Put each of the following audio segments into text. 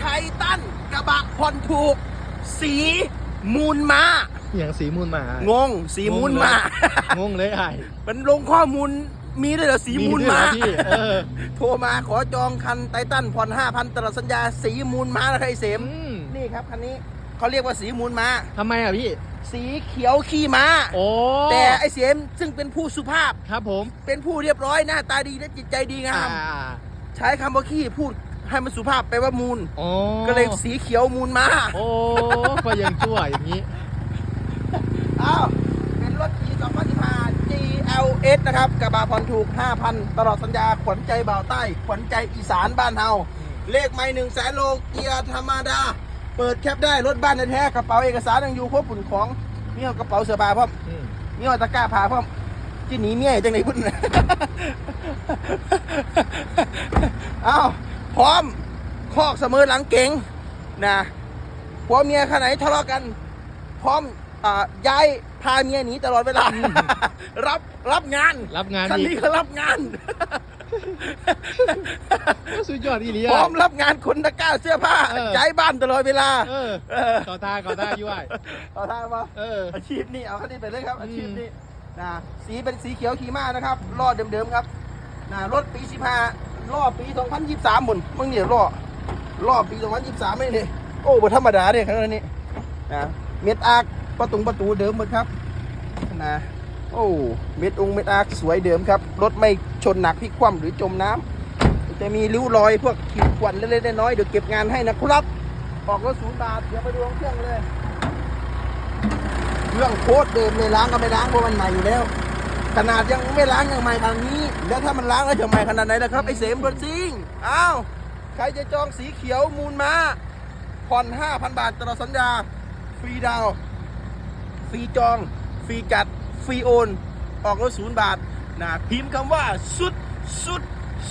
ไททันกระบะผ่อนถูก สีมูลมาอย่างสีมูลหมางง สีมูลมางงเลยไอ้มันลงข้อมูลมีด้วยเหรอสีมูลด้วยมาเหรอพี่เออโทรมาขอจองคันไททันผ่อน5,000ตลอดสัญญาสีมูลมาแล้วไอ้เสมอืมนี่ครับคันนี้เขาเรียกว่าสีมูลมาทำไมอะพี่ สีเขียวขี้ม้าโอ้แต่ไอ้เสมซึ่งเป็นผู้สุภาพครับผม เป็นผู้เรียบร้อยหน้าตาดีและจิตใจดีงาอ่ามใช้คำว่าขี้พูด ให้มันสุภาพแปลว่ามูล โอ้ก็เลยสีเขียวมูลมาโอ้ก็ยังชั่วอย่างนี้ อ้าวเป็นรถ G 2015 GLS นะครับกระบะผ่อนถูก 5,000 ตลอดสัญญาขวัญใจบ่าวใต้ ขวัญใจอีสานบ้านเฮาเลขไม่หนึ่งแสนโลเกียร์ธรรมดา เปิดแคปได้รถบ้านแท้ๆกระเป๋าเอกสารยังอยู่ครบปุ่นของมีเอากระเป๋าเสื้อผ้าพร้อมอืม มีเอาตะกร้าผ้าพร้อมที่หนีเมียจังไหนพุ่น อ้าว พร้อมคอกเสมอหลังเก๋งนะผัวเมียขนาดไหนทะเลาะกัน พร้อมอ่าย้ายพาเมียหนีตลอดเวลา รับรับงานรับงานคันอีนี้กก็รับงาน สุดยอดอีหลีพร้ออะมรับงานคนตะกร้าเสื้อผ้าเออย้ายบ้านตลอดเวลาเออเออขอตาขอตาอยู่ไอ้เอาท่ามาเอออาชีพนี่เอาคันนี้ไปเลยครับอืมอาชีพนี้นะสีเป็นสีเขียวขีม้านะครับล้อเดิมๆครับนะรถปี15 ล้อปี 2023หมุนมึงเนี่ยล้อล้อปี 2023ไม่เนี่ยโอ้บ่ธรรมดาเนี่ยขนาดนี้นะเม็ดอาร์คประตูประตูเดิมหมดครับนะโอ้เม็ดองเม็ดอาร์คสวยเดิมครับรถไม่ชนหนักพลิกคว่ำหรือจมน้ำจะมีริ้วรอยพวกขีดข่วนเล็กๆน้อยๆเดี๋ยวเก็บงานให้นะครับออกรถศูนย์บาทเดี๋ยวไปดูเครื่องเลย เครื่องโคตรเดิมเลยล้างก็ไม่ล้างเพราะมันใหม่อยู่แล้ว ขนาดยังไม่ล้างยังใหม่ขนาดนี้ แล้วถ้ามันล้างแล้วจะใหม่ขนาดไหนนะครับไอเสมรถซิ่งอ้าวใครจะจองสีเขียวมูลมาผ่อน5,000 บาทตลอดสัญญา ฟรีดาว ฟรีจอง ฟรีจัด ฟรีโอน ออกรถศูนย์บาทนะพิมพ์คำว่าสุดสุด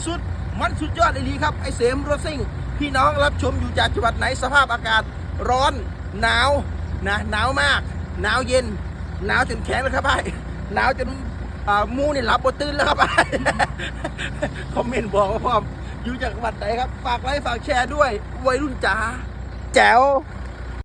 สุดมันสุดยอดเลยดีครับ ไอเสมรถซิ่ง พี่น้องรับชมอยู่จากจังหวัดไหนสภาพอากาศร้อนหนาวนะหนาวมาก หนาวเย็น หนาวจนแข็งแล้วครับไอ้หนาวจน มูนี่รับบตื่นแล้วครับคอมเมนต์บอกว่าพร้อมอยู่จากจังหวัดไหนครับ ฝากไลค์ฝากแชร์ด้วย วัยรุ่นจ๋าแจ๋ว